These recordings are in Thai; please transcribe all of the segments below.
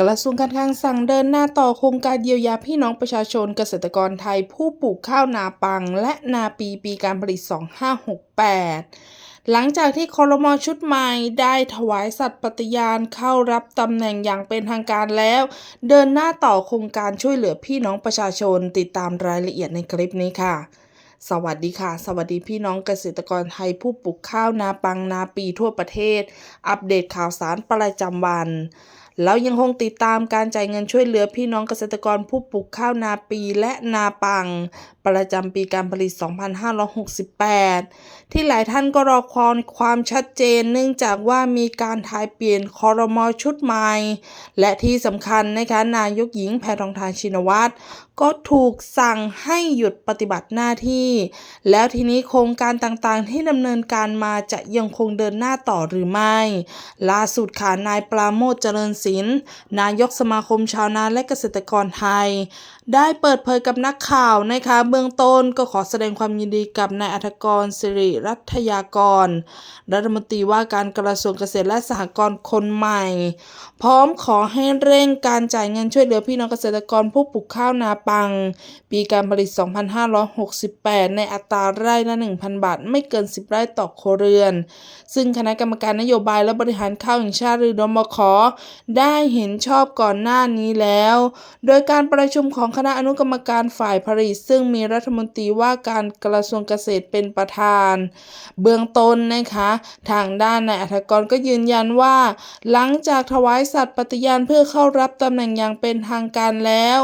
กระทรวงการคลังสั่งเดินหน้าต่อโครงการเยียวยาพี่น้องประชาชนเกษตรกรไทยผู้ปลูกข้าวนาปัง และนาปีปีการผลิต 2568 หลังจากที่คอรมอชุดใหม่ได้ถวายสัตย์ปฏิญาณเข้ารับตำแหน่งอย่างเป็นทางการแล้ว เดินหน้าต่อโครงการช่วยเหลือพี่น้องประชาชนติดตามรายละเอียดในคลิปนี้ค่ะสวัสดีค่ะ สวัสดีพี่น้องเกษตรกรไทยผู้ปลูกข้าวนาปังนาปีทั่วประเทศ อัปเดตข่าวสารประจำวัน แล้วยังคงติดตามการจ่ายเงินช่วยเหลือพี่น้องเกษตรกรผู้ปลูกข้าวนาปีและนาปัง ประจำปีการผลิต 2568 ที่หลายท่านก็รอความความชัดเจนเนื่องจากว่ามีการทายเปลี่ยนคอรมอชุดใหม่ และที่สำคัญนะคะนายกหญิงแพทองทานชินวัตรก็ถูกสั่งให้หยุดปฏิบัติหน้าที่ แล้วทีนี้โครงการต่างๆ ที่ดำเนินการมาจะยังคงเดินหน้าต่อหรือไม่ ล่าสุดค่ะนายปราโมทเจริญศิลป์นายกสมาคมชาวนาและเกษตรกรไทย ได้เปิดเผยกับนักข่าวนะคะเบื้องต้นก็ขอแสดงความยินดีกับนายอัธกรสิริรัตยากร รัฐมนตรีว่าการกระทรวงเกษตรและสหกรณ์คนใหม่ พร้อมขอให้เร่งการจ่ายเงินช่วยเหลือพี่น้องเกษตรกรผู้ปลูกข้าวนาปัง ปีการผลิต 2568 ในอัตราไร่ละ 1,000 บาท ไม่เกิน 10 ไร่ต่อครัวเรือน ซึ่งคณะกรรมการนโยบายและบริหารข้าวแห่งชาติหรือดมขได้เห็นชอบก่อนหน้านี้แล้ว โดยการประชุมของคณะอนุกรรมการฝ่ายผลิตซึ่งมีรัฐมนตรีว่าการกระทรวงเกษตรเป็นประธาน เบื้องต้นนะคะทางด้านนายอัธกรก็ยืนยันว่า หลังจากถวายสัตย์ปฏิญาณเพื่อเข้ารับตำแหน่งอย่างเป็นทางการแล้ว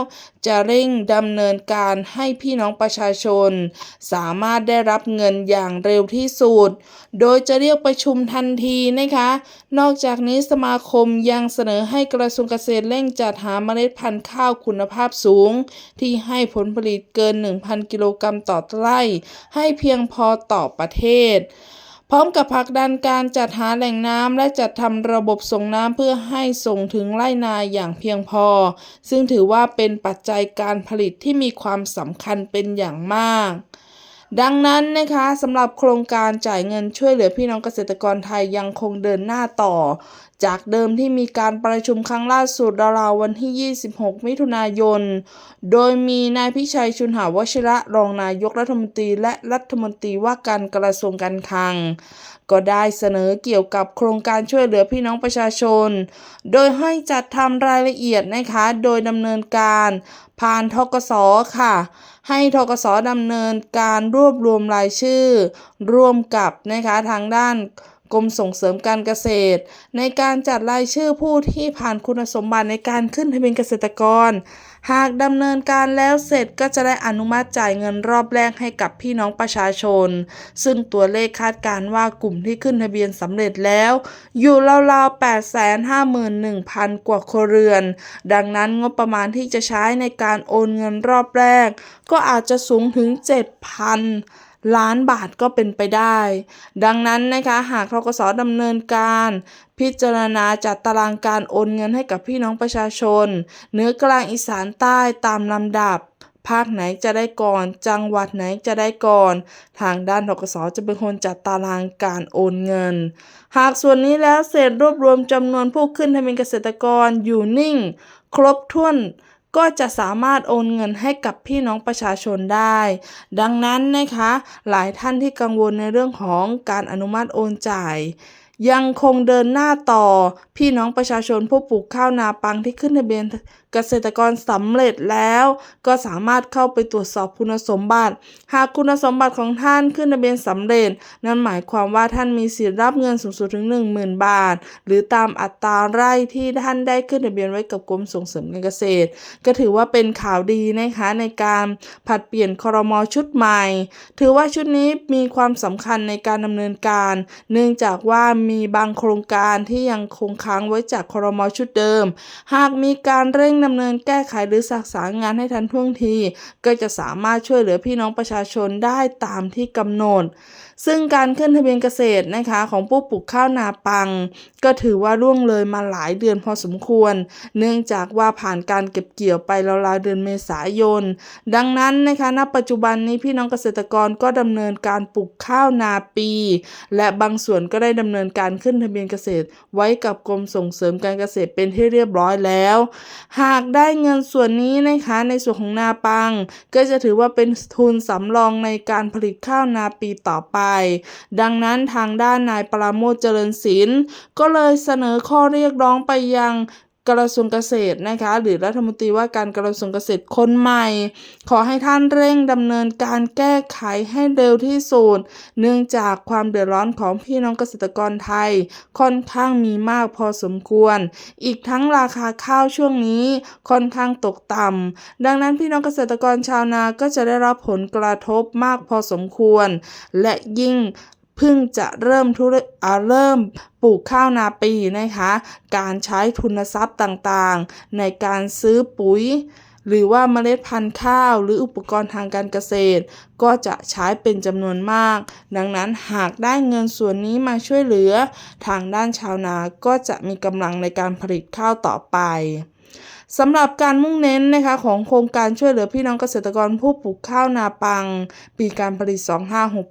จะเร่งดำเนินการให้พี่น้องประชาชน สามารถได้รับเงินอย่างเร็วที่สุด โดยจะเรียกประชุมทันทีนะคะ นอกจากนี้สมาคมยังเสนอให้กระทรวงเกษตรเร่งจัดหาเมล็ดพันธุ์ข้าวคุณภาพสูง ที่ให้ผลผลิตเกิน 1,000 กิโลกรัมต่อไร่ ให้เพียงพอต่อประเทศ พร้อมกับผลักดันการจัดหาแหล่งน้ำและจัดทำระบบส่งน้ำเพื่อให้ส่งถึงไร่นาอย่างเพียงพอ ซึ่งถือว่าเป็นปัจจัยการผลิตที่มีความสำคัญเป็นอย่างมาก ดังนั้นนะคะสำหรับโครงการจ่ายเงินช่วยเหลือพี่น้องเกษตรกรไทยยังคงเดินหน้าต่อ จากเดิมที่มีการประชุมครั้งล่าสุดราวๆวันที่ 26 มิถุนายน โดยมีนายพิชัยชุนหาวชิระรองนายกรัฐมนตรีและรัฐมนตรีว่าการกระทรวงการคลัง ก็ได้เสนอเกี่ยวกับโครงการช่วยเหลือพี่น้องประชาชน โดยให้จัดทำรายละเอียดนะคะ โดยดำเนินการผ่านทกสค่ะ ให้ทกสดำเนินการรวบรวมรายชื่อ ร่วมกับนะคะทางด้าน กรมส่งเสริมการเกษตร ในการจัดรายชื่อผู้ที่ผ่านคุณสมบัติในการขึ้นทะเบียนเกษตรกร หากดำเนินการแล้วเสร็จก็จะได้อนุมัติจ่ายเงินรอบแรกให้กับพี่น้องประชาชน ซึ่งตัวเลขคาดการว่ากลุ่มที่ขึ้นทะเบียนสำเร็จแล้ว อยู่ราวๆ 851,000 กว่าครัวเรือน ดังนั้นงบประมาณที่จะใช้ในการโอนเงินรอบแรก ก็อาจจะสูงถึง 7,000 ล้านบาทก็เป็นไปได้ ดังนั้นนะคะหากทกสดำเนินการ พิจารณาจัดตารางการโอนเงินให้กับพี่น้องประชาชนเหนือกลางอีสานใต้ตามลำดับ ภาคไหนจะได้ก่อน จังหวัดไหนจะได้ก่อน ทางด้านทกสจะเป็นคนจัดตารางการโอนเงิน หากส่วนนี้แล้วเสร็จรวบรวมจำนวนผู้ขึ้นทะเบียนเกษตรกรอยู่นิ่ง ครบถ้วน ก็จะสามารถโอนเงินให้กับพี่น้องประชาชนได้ ดังนั้นนะคะ หลายท่านที่กังวลในเรื่องของการอนุมัติโอนจ่าย ยังคงเดินหน้าต่อ พี่น้องประชาชนผู้ปลูกข้าวนาปังที่ขึ้นทะเบียนเกษตรกรสำเร็จแล้ว ก็สามารถเข้าไปตรวจสอบคุณสมบัติ หากคุณสมบัติของท่านขึ้นทะเบียนสำเร็จ นั่นหมายความว่าท่านมีสิทธิ์รับเงินสูงสุดถึง 10,000 บาท หรือตามอัตราไร่ที่ท่านได้ขึ้นทะเบียนไว้กับกรมส่งเสริมการเกษตร ก็ถือว่าเป็นข่าวดีนะคะในการผัดเปลี่ยนครมชุดใหม่ ถือว่าชุดนี้มีความสำคัญในการดำเนินการ เนื่องจากว่ามีีบางโครงการที่ยังคงค้างไว้จากครมชุดเดิม หากมีการเร่งดำเนินแก้ไขหรือสักษางานให้ทันท่วงที ก็จะสามารถช่วยเหลือพี่น้องประชาชนได้ตามที่กำหนด ซึ่งการขึ้นทะเบียนเกษตรนะคะของผู้ปลูกข้าวนาปัง ก็ถือว่าล่วงเลยมาหลายเดือนพอสมควร เนื่องจากว่าผ่านการเก็บเกี่ยวไปราวๆเดือนเมษายน ดังนั้นนะคะณปัจจุบันนี้พี่น้องเกษตรกรก็ดำเนินการปลูกข้าวนาปี และบางส่วนก็ได้ดำเนินการขึ้นทะเบียนเกษตร ไว้กับกรมส่งเสริมการเกษตรเป็นที่เรียบร้อยแล้ว หากได้เงินส่วนนี้นะคะในส่วนของนาปัง ก็จะถือว่าเป็นทุนสำรองในการผลิตข้าวนาปีต่อไป ดังนั้นทางด้านนายปราโมทเจริญศิลป์ก็เลยเสนอข้อเรียกร้องไปยัง กระทรวงเกษตรนะคะ หรือรัฐมนตรีว่าการกระทรวงเกษตรคนใหม่ ขอให้ท่านเร่งดำเนินการแก้ไขให้เร็วที่สุดเนื่องจากความเดือดร้อนของพี่น้องเกษตรกรไทย ค่อนข้างมีมากพอสมควร อีกทั้งราคาข้าวช่วงนี้ค่อนข้างตกต่ำดังนั้นพี่น้องเกษตรกรชาวนาก็จะได้รับผลกระทบมากพอสมควร และยิ่ง เพิ่งจะเริ่มธุรอ่าเริ่มปลูกข้าวนาปีนะคะ การใช้ทุนทรัพย์ต่างๆ ในการซื้อปุ๋ย หรือว่าเมล็ดพันธุ์ข้าว หรืออุปกรณ์ทางการเกษตร ก็จะใช้เป็นจำนวนมาก ดังนั้นหากได้เงินส่วนนี้มาช่วยเหลือ ทางด้านชาวนาก็จะมีกำลังในการผลิตข้าวต่อไป สำหรับการมุ่งเน้นนะคะของโครงการช่วยเหลือพี่น้องเกษตรกรผู้ปลูกข้าวนาปัง ปีการผลิต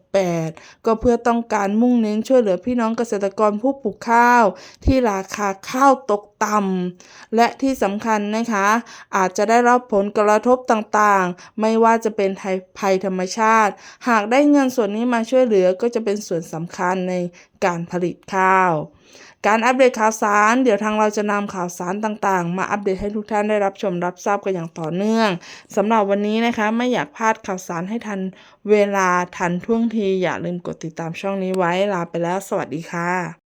2568 ก็เพื่อต้องการมุ่งเน้นช่วยเหลือพี่น้องเกษตรกรผู้ปลูกข้าว ที่ราคาข้าวตกต่ำและที่สำคัญนะคะ อาจจะได้รับผลกระทบต่างๆ ไม่ว่าจะเป็นภัยธรรมชาติ หากได้เงินส่วนนี้มาช่วยเหลือก็จะเป็นส่วนสำคัญในการผลิตข้าว การอัปเดตข่าวสาร เดี๋ยวทางเราจะนำข่าวสารต่างๆ มาอัปเดตให้ทุกท่านได้รับชมรับทราบกันอย่างต่อเนื่องสำหรับวันนี้นะคะไม่อยากพลาดข่าวสารให้ทันเวลาทันท่วงที อย่าลืมกดติดตามช่องนี้ไว้ลาไปแล้ว สวัสดีค่ะ